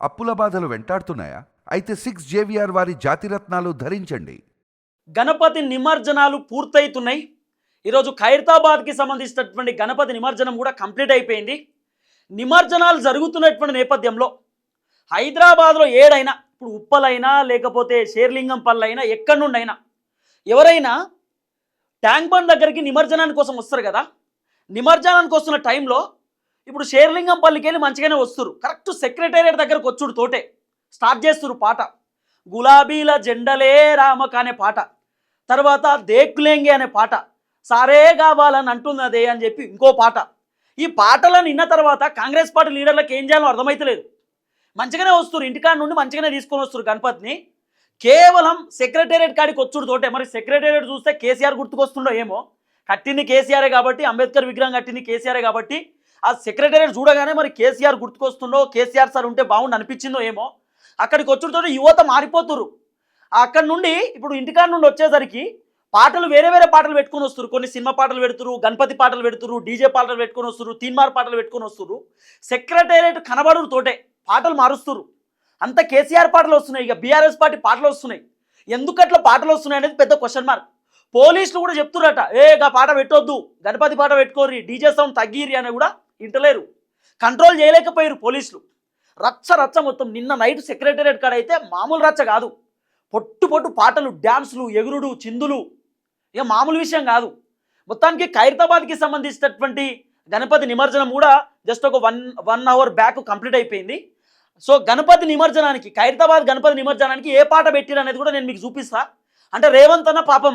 అప్పుల బాధలు వెంటాడుతున్నాయా? అయితే సిక్స్ జేవిఆర్ వారి జాతిరత్నాలు ధరించండి. గణపతి నిమజ్జనాలు పూర్తయితున్నాయి. ఈరోజు ఖైరతాబాద్కి సంబంధించినటువంటి గణపతి నిమజ్జనం కూడా కంప్లీట్ అయిపోయింది. నిమజ్జనాలు జరుగుతున్నటువంటి నేపథ్యంలో హైదరాబాద్లో ఏడైనా ఇప్పుడు ఉప్పలైనా లేకపోతే షేర్లింగం పల్లైనా ఎక్కడి నుండి అయినా ఎవరైనా ట్యాంక్ బండ్ దగ్గరికి నిమజ్జనానికి కోసం వస్తారు కదా? నిమజ్జనానికి వస్తున్న టైంలో ఇప్పుడు షేర్లింగంపల్లికి వెళ్ళి మంచిగానే వస్తురు కరెక్ట్ సెక్రటేరియట్ దగ్గరకు వచ్చుడు తోటే. స్టార్ట్ చేస్తురు పాట. గులాబీల జెండలే రామక అనే పాట. తర్వాత దేక్లేంగి అనే పాట. సారే కావాలని అంటున్నదే అని చెప్పి ఇంకో పాట. ఈ పాటలను విన్న తర్వాత కాంగ్రెస్ పార్టీ లీడర్లకు ఏం చేయాలో అర్థమైతలేదు. మంచిగానే వస్తురు ఇంటికాడ నుండి మంచిగానే తీసుకొని వస్తారు గణపతిని. కేవలం సెక్రటేరియట్ కాడికి వచ్చుడు తోటే. మరి సెక్రటేరియట్ చూస్తే కేసీఆర్ గుర్తుకొస్తుండో ఏమో? కట్టింది కేసీఆరే కాబట్టి అంబేద్కర్ విగ్రహం కట్టింది కేసీఆరే కాబట్టి ఆ సెక్రటరీ చూడగానే మరి కేసీఆర్ గుర్తుకొస్తుండో కేసీఆర్ సార్ ఉంటే బాగుండు అనిపించిందో ఏమో అక్కడికి వచ్చుడుతో యువత మారిపోతురు అక్కడి నుండి ఇప్పుడు ఇంటికాడ నుండి వచ్చేసరికి పాటలు వేరే వేరే పాటలు పెట్టుకొని వస్తారు కొన్ని సినిమా పాటలు పెడుతురు గణపతి పాటలు పెడుతురు డీజే పాటలు పెట్టుకొని వస్తారు తీన్మార్ పాటలు పెట్టుకొని వస్తారు సెక్రటేరియట్ కనబడురు తోటే పాటలు మారుస్తారు అంత కేసీఆర్ పాటలు వస్తున్నాయి ఇక బీఆర్ఎస్ పార్టీ పాటలు వస్తున్నాయి. ఎందుకు అట్లా పాటలు వస్తున్నాయి అనేది పెద్ద క్వశ్చన్ మార్క్ పోలీసులు కూడా చెప్తున్నారట ఏ గా పాట పెట్టొద్దు గణపతి పాట పెట్టుకోర్రి డీజే సౌండ్ తగ్గిరి అని కూడా ఇంటలేరు. కంట్రోల్ చేయలేకపోయారు పోలీసులు. రచ్చ రచ్చ మొత్తం నిన్న నైట్ సెక్రటేరియట్ కాడ అయితే మామూలు రచ్చ కాదు. పొట్టు పొట్టు పాటలు డ్యాన్సులు ఎగురుడు చిందులు. ఇక మామూలు విషయం కాదు. మొత్తానికి ఖైరతాబాద్కి సంబంధించినటువంటి గణపతి నిమజ్జనం కూడా జస్ట్ ఒక one one hour back complete అయిపోయింది. సో గణపతి నిమజ్జనానికి ఖైరతాబాద్ గణపతి నిమజ్జనానికి ఏ పాట పెట్టిరు అనేది కూడా నేను మీకు చూపిస్తా. అంటే రేవంత్ అన్న పాపం.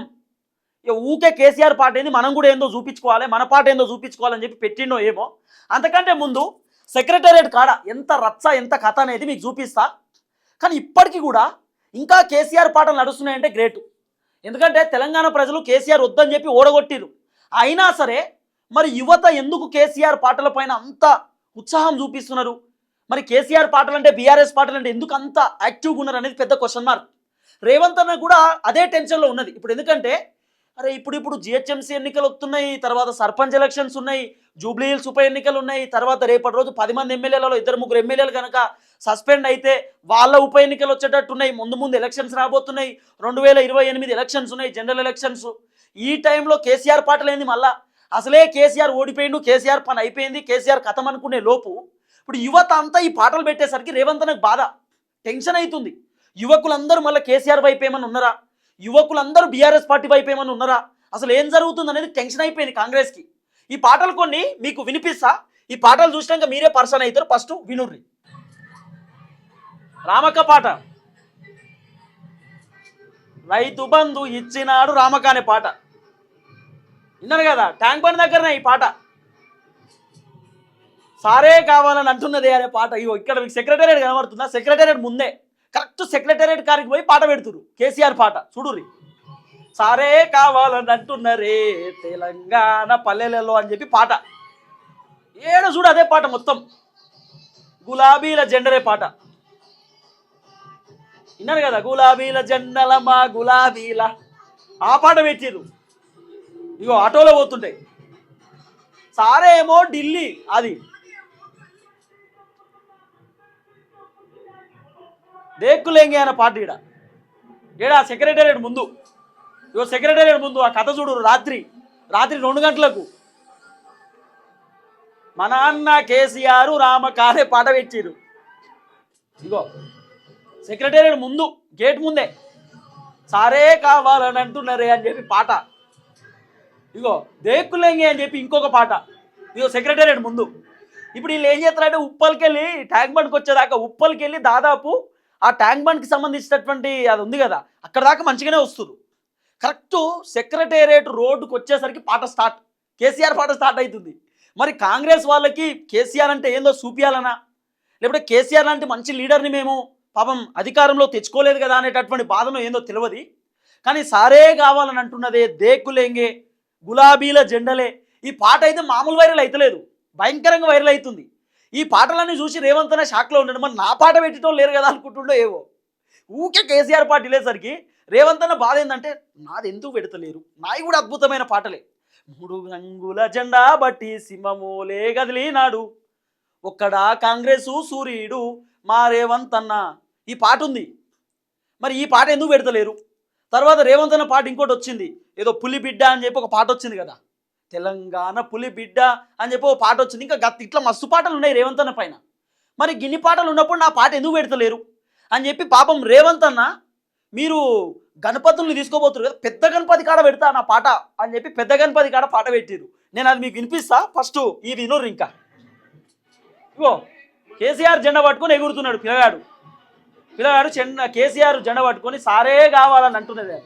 ఊకే కేసీఆర్ పాట ఏంది? మనం కూడా ఏందో చూపించుకోవాలి మన పాట ఏందో చూపించుకోవాలని చెప్పి పెట్టిండో ఏమో. అంతకంటే ముందు సెక్రటేరియట్ కాడ ఎంత రచ్చ ఎంత కథ అనేది మీకు చూపిస్తా. కానీ ఇప్పటికీ కూడా ఇంకా కేసీఆర్ పాటలు నడుస్తున్నాయంటే గ్రేట్. ఎందుకంటే తెలంగాణ ప్రజలు కేసీఆర్ వద్దని చెప్పి ఓడగొట్టిరు అయినా సరే మరి యువత ఎందుకు కేసీఆర్ పాటల పైన అంత ఉత్సాహం చూపిస్తున్నారు? మరి కేసీఆర్ పాటలు అంటే బీఆర్ఎస్ పాటలు అంటే ఎందుకు అంత యాక్టివ్గా ఉన్నారు అనేది పెద్ద క్వశ్చన్ మార్క్ రేవంత్ అన్న కూడా అదే టెన్షన్లో ఉన్నది. ఇప్పుడు ఎందుకంటే అరే ఇప్పుడు ఇప్పుడు జిహెచ్ఎంసీ ఎన్నికలు వస్తున్నాయి తర్వాత సర్పంచ్ ఎలక్షన్స్ ఉన్నాయి జూబ్లీ హిల్స్ ఉప ఎన్నికలు ఉన్నాయి తర్వాత రేపటి రోజు పది మంది ఎమ్మెల్యేలలో ఇద్దరు ముగ్గురు ఎమ్మెల్యేలు కనుక సస్పెండ్ అయితే వాళ్ళ ఉప ఎన్నికలు వచ్చేటట్టు ఉన్నాయి ముందు ముందు ఎలక్షన్స్ రాబోతున్నాయి. రెండు వేల ఇరవై ఎనిమిది ఎలక్షన్స్ ఉన్నాయి జనరల్ ఎలక్షన్స్. ఈ టైంలో కేసీఆర్ పాటలు ఏంది మళ్ళా? అసలే కేసీఆర్ ఓడిపోయిండు కేసీఆర్ పని అయిపోయింది కేసీఆర్ కథం అనుకునే లోపు ఇప్పుడు యువత అంతా ఈ పాటలు పెట్టేసరికి రేవంత్ నాకు బాధ టెన్షన్ అవుతుంది యువకులందరూ మళ్ళీ కేసీఆర్ వైపు ఏమన్నా ఉన్నారా? యువకులందరూ బీఆర్ఎస్ పార్టీ వైపు ఏమైనా ఉన్నారా? అసలు ఏం జరుగుతుంది అనేది టెన్షన్ అయిపోయింది కాంగ్రెస్కి. ఈ పాటలు కొన్ని మీకు వినిపిస్తా. ఈ పాటలు చూసినాక మీరే పర్సన్ అవుతారు. ఫస్ట్ వినుర్రి రామక్క పాట. రైతు బంధు ఇచ్చినాడు రామక్క అనే పాట. విన్నారు కదా? ట్యాంక్ బండ్ దగ్గరనే ఈ పాట. సారే కావాలని అంటున్నదే అనే పాట. ఇగో ఇక్కడ మీకు సెక్రటేరియట్ కనబడుతుందా? సెక్రటేరియట్ ముందే. కరెక్ట్ సెక్రటేరియట్ కారికి పోయి పాట పెడుతురు కేసీఆర్ పాట. చూడుర్రి. సారే కావాలని తెలంగాణ పల్లెలలో అని చెప్పి పాట. ఏడ చూడు అదే పాట మొత్తం. గులాబీల జెండరే పాట. విన్నారు కదా గులాబీల జెండల మా గులాబీల ఆ పాట పెట్టిరు ఇగో ఆటోలో పోతుంటాయి సారేమో ఢిల్లీ అది. దేక్కులేంగి అనే పాట ఈడ. ఈడ సెక్రటేరియట్ ముందు. ఇగో సెక్రటేరియట్ ముందు ఆ కథ చూడు రాత్రి. రాత్రి రెండు గంటలకు. మా నాన్న కేసీఆర్ రామ కాలే పాట పెట్టిరు ఇగో సెక్రటేరియట్ ముందు గేట్ ముందే. సారే కావాలని అంటున్నారే అని చెప్పి పాట. ఇగో దేక్కులేంగి అని చెప్పి ఇంకొక పాట. ఇగో సెక్రటేరియట్ ముందు. ఇప్పుడు వీళ్ళు ఏం చేస్తారంటే ఉప్పలకెళ్ళి వెళ్ళి ట్యాంక్ బండ్కి వచ్చేదాకా ఉప్పలకెళ్ళి వెళ్ళి దాదాపు ఆ ట్యాంక్ బండ్కి సంబంధించినటువంటి అది ఉంది కదా అక్కడ దాకా మంచిగానే వస్తుంది కరెక్ట్ సెక్రటేరియట్ రోడ్డుకు వచ్చేసరికి పాట స్టార్ట్ కేసీఆర్ పాట స్టార్ట్ అవుతుంది మరి కాంగ్రెస్ వాళ్ళకి కేసీఆర్ అంటే ఏందో చూపియాలనా? లేకపోతే కేసీఆర్ లాంటి మంచి లీడర్ని మేము పాపం అధికారంలో తెచ్చుకోలేదు కదా అనేటటువంటి బాధను ఏందో తెలియదు కానీ సారే కావాలని అంటున్నదే దేకులేంగే గులాబీల జెండలే. ఈ పాట అయితే మామూలు వైరల్ అవుతలేదు భయంకరంగా వైరల్ అవుతుంది ఈ పాటలన్నీ చూసి రేవంత్ అనే షాక్లో ఉన్నాడు. మరి నా పాట పెట్టడం లేరు కదా అనుకుంటుండో ఏవో? ఊకే కేసీఆర్ పాట వెళ్ళేసరికి రేవంత్ అన్న బాధ ఏంటంటే నాది ఎందుకు పెడతలేరు? నాయి కూడా అద్భుతమైన పాటలే. మూడు రంగుల జెండా బట్టి సింహమోలే గదిలినాడు ఒక్కడా కాంగ్రెసు సూర్యుడు మా రేవంత్ అన్న. ఈ పాట ఉంది. మరి ఈ పాట ఎందుకు పెడతలేరు? తర్వాత రేవంత్ అన్న పాట ఇంకోటి వచ్చింది. ఏదో పులి బిడ్డ అని చెప్పి ఒక పాట వచ్చింది కదా. తెలంగాణ పులి బిడ్డ అని చెప్పి ఓ పాట వచ్చింది. ఇంకా గత ఇట్లా మస్తు పాటలు ఉన్నాయి రేవంత్ అన్న పైన. మరి గిన్ని పాటలు ఉన్నప్పుడు నా పాట ఎందుకు పెడతలేరు? అని చెప్పి పాపం రేవంత్ అన్న మీరు గణపతుల్ని తీసుకోబోతున్నారు కదా పెద్ద గణపతి కాడ పెడతా నా పాట అని చెప్పి పెద్ద గణపతి కాడ పాట పెట్టిరు నేను అది మీకు వినిపిస్తా ఫస్ట్ ఈ వినోరు ఇంకా. ఇగో కేసీఆర్ జెండా పట్టుకొని ఎగురుతున్నాడు పిల్లగాడు. పిల్లగాడు చెండ కేసీఆర్ జెండా పట్టుకొని సారే కావాలని అంటున్నది.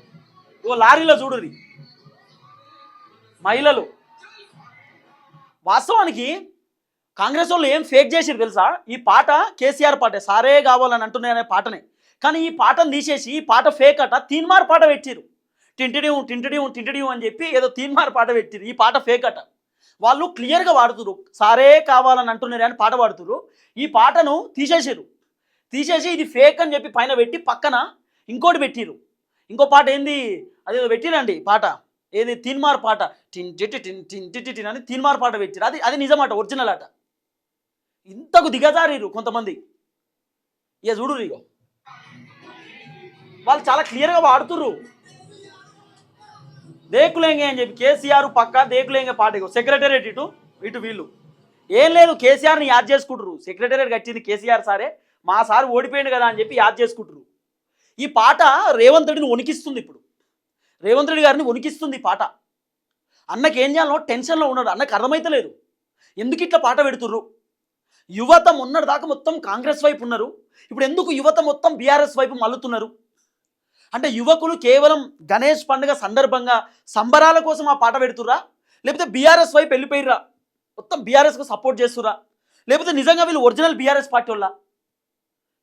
ఓ లారీలో చూడురి మహిళలు వాస్తవానికి కాంగ్రెస్ వాళ్ళు ఏం ఫేక్ చేసిరు తెలుసా? ఈ పాట కేసీఆర్ పాటే సారే కావాలని అంటున్నాయనే పాటనే. కానీ ఈ పాటను తీసేసి ఈ పాట ఫేక్ అట తీన్మార్ పాట పెట్టిరు టింటిడియం టింటిడియం టింటిడియం అని చెప్పి ఏదో తీన్మార్ పాట పెట్టిరు ఈ పాట ఫేక్ అట. వాళ్ళు క్లియర్గా వాడుతురు సారే కావాలని అంటున్నారు అని పాట పాడుతురు ఈ పాటను తీసేసారు తీసేసి ఇది ఫేక్ అని చెప్పి పైన పెట్టి పక్కన ఇంకోటి పెట్టిరు ఇంకో పాట ఏంది? అదేదో పెట్టిరండి పాట. ఏది? తీన్మార్ పాట. టిన్ టిటి టిన్ టిన్ టిటి టిన్ అని తీన్మార్ పాట పెట్టారు అది అది నిజమాట ఒరిజినల్ ఆట. ఇంతకు దిగజారిరు కొంతమంది. ఇక చూడు ఇగో. వాళ్ళు చాలా క్లియర్గా పాడుతుర్రు. దేకులేంగే అని చెప్పి కేసీఆర్ పక్క దేకులేంగే పాట ఇగో. సెక్రటేరియట్ ఇటు ఇటు వీళ్ళు. ఏం లేదు కేసీఆర్ని యాద్ చేసుకుంటారు సెక్రటేరియట్ కట్టింది కేసీఆర్ సారే. మా సార్ ఓడిపోయింది కదా అని చెప్పి యాద్ చేసుకుంటారు ఈ పాట రేవంత్ రెడ్డిని వణికిస్తుంది ఇప్పుడు. రేవంత్ రెడ్డి గారిని వణికిస్తుంది పాట. అన్నకి ఏం చేయాలో టెన్షన్లో ఉన్నాడు. అన్నకి అర్థమైతలేదు ఎందుకు ఇట్లా పాట పెడుతుర్రు? యువత మొన్నటి దాకా మొత్తం కాంగ్రెస్ వైపు ఉన్నారు. ఇప్పుడు ఎందుకు యువత మొత్తం బీఆర్ఎస్ వైపు మల్లుతున్నారు? అంటే యువకులు కేవలం గణేష్ పండుగ సందర్భంగా సంబరాల కోసం ఆ పాట పెడుతుర్రా? లేకపోతే బీఆర్ఎస్ వైపు వెళ్ళిపోయిర్రా? మొత్తం బీఆర్ఎస్కు సపోర్ట్ చేస్తుర్రా? లేకపోతే నిజంగా వీళ్ళు ఒరిజినల్ బీఆర్ఎస్ పార్టీ వాళ్ళ?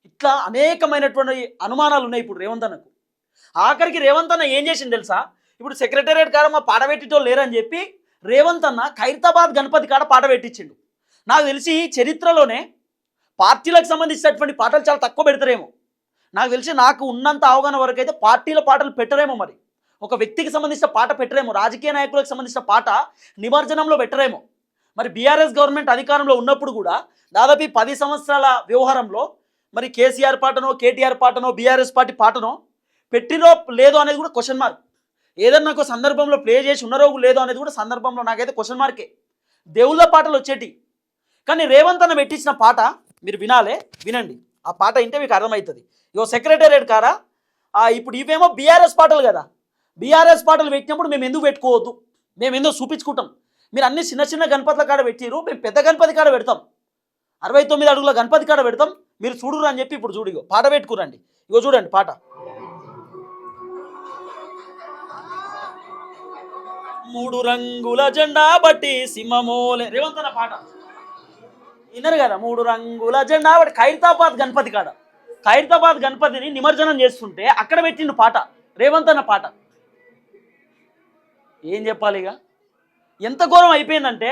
ఇట్లా అనేకమైనటువంటి అనుమానాలు ఉన్నాయి ఇప్పుడు రేవంత్ అన్నకు. ఆఖరికి రేవంత్ అన్న ఏం చేసింది తెలుసా? ఇప్పుడు సెక్రటేరియట్ కాడ మా పాట పెట్టేటోళ్ళు లేరని చెప్పి రేవంత్ అన్న ఖైరతాబాద్ గణపతి కాడ పాట పెట్టించిండు. నాకు తెలిసి చరిత్రలోనే పార్టీలకు సంబంధించినటువంటి పాటలు చాలా తక్కువ పెడతారేమో. నాకు తెలిసి నాకు ఉన్నంత అవగాహన వరకు అయితే పార్టీల పాటలు పెట్టరేమో మరి. ఒక వ్యక్తికి సంబంధించిన పాట పెట్టరేమో రాజకీయ నాయకులకు సంబంధించిన పాట నిమజ్జనంలో పెట్టరేమో. మరి బీఆర్ఎస్ గవర్నమెంట్ అధికారంలో ఉన్నప్పుడు కూడా దాదాపు పది సంవత్సరాల వ్యవహారంలో మరి కేసీఆర్ పాటనో కేటీఆర్ పాటనో బీఆర్ఎస్ పార్టీ పాటనో పెట్టిరో లేదో అనేది కూడా క్వశ్చన్ మార్క్ ఏదన్నా ఒక సందర్భంలో ప్లే చేసి ఉన్నారో లేదో అనేది కూడా సందర్భంలో నాకైతే క్వశ్చన్ మార్కే దేవుళ్ళ పాటలు వచ్చేటి. కానీ రేవంత్ అన్న పెట్టించిన పాట మీరు వినాలే వినండి. ఆ పాట వింటే మీకు అర్థమవుతుంది. ఇగో సెక్రటేరియట్ కారా? ఇప్పుడు ఇవేమో బీఆర్ఎస్ పాటలు కదా. బీఆర్ఎస్ పాటలు పెట్టినప్పుడు మేము ఎందుకు పెట్టుకోవద్దు? మేము ఎందుకు చూపించుకుంటాం? మీరు అన్ని చిన్న చిన్న గణపతుల కాడ పెట్టిరు మేము పెద్ద గణపతి కాడ పెడతాం. అరవై తొమ్మిది అడుగుల గణపతి కాడ పెడతాం. మీరు చూడురు అని చెప్పి ఇప్పుడు చూడు ఇగో. పాట పెట్టుకురండి. ఇగో చూడండి పాట. మూడు రంగుల జెండా బట్టి సింహమోలే రేవంత్ అన్న పాట. విన్నారు కదా మూడు రంగుల జెండా బట్టి ఖైరతాబాద్ గణపతి కాడ. ఖైరతాబాద్ గణపతిని నిమజ్జనం చేస్తుంటే అక్కడ పెట్టిండు పాట రేవంత్ అన్న పాట. ఏం చెప్పాలి ఇక? ఎంత ఘోరం అయిపోయిందంటే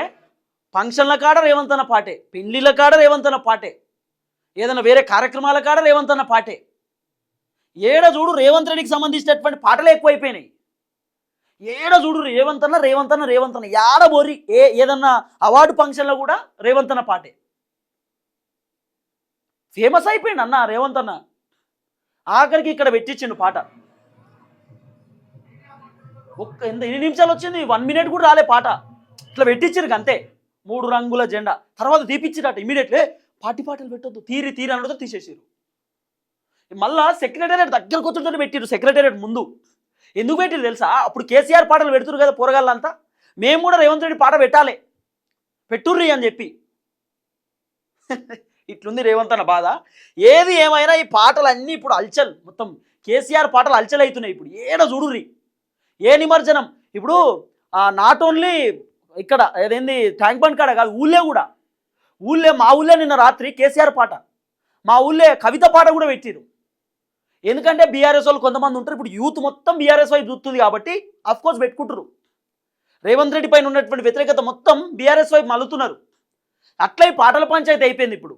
ఫంక్షన్ల కాడ రేవంత్ అన్న పాటే పెళ్ళిళ్ళ కాడ రేవంత్ అన్న పాటే ఏదైనా వేరే కార్యక్రమాల కాడ రేవంత్ అన్న పాటే. ఏడ చూడు రేవంత్ రెడ్డికి సంబంధించినటువంటి పాటలు ఎక్కువైపోయినాయి. ఏడ చూడు రేవంత్ అన్న రేవంత్ అన్న రేవంత్ అన్న యాడ బోరి ఏ ఏదన్నా అవార్డు ఫంక్షన్లో కూడా రేవంత్ అన్న పాటే. ఫేమస్ అయిపోయింది అన్న రేవంత్ అన్న ఆఖరికి ఇక్కడ పెట్టించిండు పాట. ఒక్క ఎంత ఎన్ని నిమిషాలు వచ్చింది? వన్ మినిట్ కూడా రాలే పాట. ఇట్లా పెట్టించారు అంతే మూడు రంగుల జెండా. తర్వాత తీపిచ్చిరట ఇమీడియట్లీ పాటి పాటలు పెట్టొద్దు. తీరి తీరి అనడంతో తీసేసారు మళ్ళా సెక్రటేరియట్ దగ్గరకు వచ్చుంటే పెట్టిరు సెక్రటేరియట్ ముందు. ఎందుకు పెట్టారు తెలుసా? అప్పుడు కేసీఆర్ పాటలు పెడుతురు కదా పోరగాళ్ళంతా. మేము కూడా రేవంత్ రెడ్డి పాట పెట్టాలి. పెట్టుర్రి అని చెప్పి. ఇట్లుంది రేవంత్ అన్న బాధ. ఏది ఏమైనా ఈ పాటలు అన్నీ ఇప్పుడు అల్చల్. మొత్తం కేసీఆర్ పాటలు అల్చల్ అవుతున్నాయి ఇప్పుడు. ఏడ చూడుర్రి? ఏ నిమజ్జనం? ఇప్పుడు నాట్ ఓన్లీ ఇక్కడ ఏదేంది ట్యాంక్ బండ్ కాడ కాదు ఊళ్ళే కూడా. ఊళ్ళే మా ఊళ్ళే నిన్న రాత్రి కేసీఆర్ పాట. మా ఊళ్ళే కవిత పాట కూడా పెట్టిరు ఎందుకంటే బీఆర్ఎస్ వాళ్ళు కొంతమంది ఉంటారు. ఇప్పుడు యూత్ మొత్తం బీఆర్ఎస్ వైపు చూస్తుంది కాబట్టి అఫ్కోర్స్ పెట్టుకుంటారు. రేవంత్ రెడ్డి పైన ఉన్నటువంటి వ్యతిరేకత మొత్తం బీఆర్ఎస్ వైపు మలుతున్నారు అట్లే పాటల పంచాయతీ అయిపోయింది ఇప్పుడు.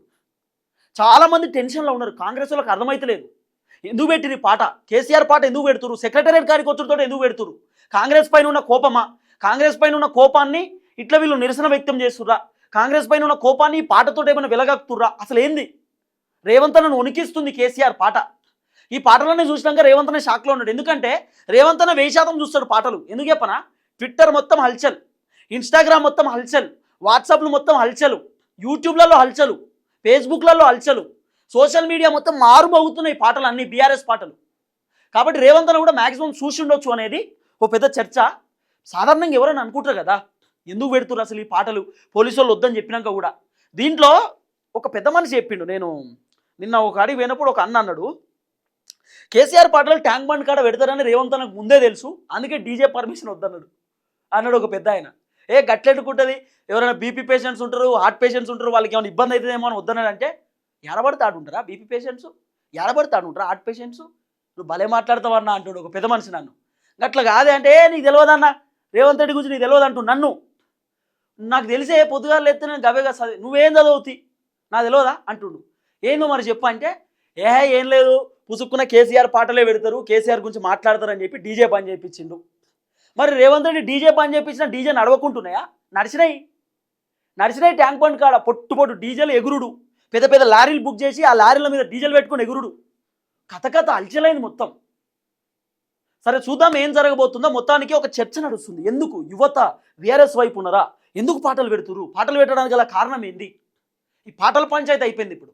చాలామంది టెన్షన్లో ఉన్నారు. కాంగ్రెస్ వాళ్ళకి అర్థమైతలేదు. ఎందుకు పెట్టిరు ఈ పాట? కేసీఆర్ పాట ఎందుకు పెడుతురు సెక్రటరియట్ గారికి వచ్చుతో ఎందుకు పెడుతురు కాంగ్రెస్ పైన ఉన్న కోపమా? కాంగ్రెస్ పైన ఉన్న కోపాన్ని ఇట్లా వీళ్ళు నిరసన వ్యక్తం చేస్తుర్రా? కాంగ్రెస్ పైన ఉన్న కోపాన్ని ఈ పాటతో ఏమైనా వెలగక్కుతుర్రా? అసలు ఏంది రేవంత్ నన్ను ఉనికిస్తుంది కేసీఆర్ పాట. ఈ పాటలన్నీ చూసినాక రేవంత్ అనే షాక్లో ఉన్నాడు. ఎందుకంటే రేవంత్ అన్న వెయ్యి శాతం చూస్తాడు పాటలు. ఎందుకు చెప్పనా? ట్విట్టర్ మొత్తం హల్చల్ ఇన్స్టాగ్రామ్ మొత్తం హల్చల్ వాట్సాప్లు మొత్తం హల్చలు యూట్యూబ్లలో హల్చలు ఫేస్బుక్లలో హల్చలు సోషల్ మీడియా మొత్తం మారుమోగుతున్నాయి పాటలు అన్ని బీఆర్ఎస్ పాటలు. కాబట్టి రేవంత్ అన్న కూడా మ్యాక్సిమం చూసి ఉండొచ్చు అనేది ఓ పెద్ద చర్చ. సాధారణంగా ఎవరైనా అనుకుంటారు కదా ఎందుకు పెడుతున్నారు అసలు ఈ పాటలు? పోలీసు వాళ్ళు వద్దని చెప్పినాక కూడా. దీంట్లో ఒక పెద్ద మనిషి చెప్పిండు. నేను నిన్న ఒక అడిగి పోయినప్పుడు ఒక అన్న అన్నాడు కేసీఆర్ పాటలు ట్యాంక్ బండ్ కాడ పెడతారని రేవంత్ నాకు ముందే తెలుసు. అందుకే డీజే పర్మిషన్ వద్దన్నాడు. అన్నాడు ఒక పెద్ద ఆయన. ఏ గట్లెట్టుకుంటుంది ఎవరైనా బీపీ పేషెంట్స్ ఉంటారు హార్ట్ పేషెంట్స్ ఉంటారు వాళ్ళకి ఏమైనా ఇబ్బంది అవుతుందేమో అని వద్దన్నాడు అంటే ఎడబడితే ఆడుంటారా బీపీ పేషెంట్స్? ఎడబడితే ఆడుంటారా హార్ట్ పేషెంట్స్? నువ్వు భలే మాట్లాడతావన్నా అంటాడు ఒక పెద్ద మనిషి నన్ను. గట్ల కాదే అంటే "ఏ, నీకు తెలియదన్నా రేవంత్ రెడ్డి గురించి నీకు తెలియదు అంటూ నన్ను. నాకు తెలిసే పొద్దుగా ఎత్తే నేను గవేగా చదివి నువ్వేం చదువుతి? నాకు తెలియదా అంటుండు. ఏందో మరి చెప్పు అంటే ఏ ఏం లేదు. పుసుక్కున్న కేసీఆర్ పాటలే పెడతారు. కేసీఆర్ గురించి మాట్లాడతారని చెప్పి డీజే పని చేయించిండు మరి రేవంత్ రెడ్డి డీజే పని చేయించిన డీజే నడవకుంటున్నాయా? నడిచినాయి. నడిచినాయి ట్యాంక్ బండ్ కాడ. పొట్టు పొట్టు డీజేలు ఎగురుడు. పెద్ద పెద్ద లారీలు బుక్ చేసి ఆ లారీల మీద డీజిల్ పెట్టుకుని ఎగురుడు. కథ కథ అల్చలైంది మొత్తం. సరే చూద్దాం ఏం జరగబోతుందో. మొత్తానికి ఒక చర్చ నడుస్తుంది. ఎందుకు? యువత విఆర్ఎస్ వైపు ఉన్నారా? ఎందుకు పాటలు పెడుతురు పాటలు పెట్టడానికి గల కారణం ఏంది? ఈ పాటల పంచాయతీ అయిపోయింది ఇప్పుడు.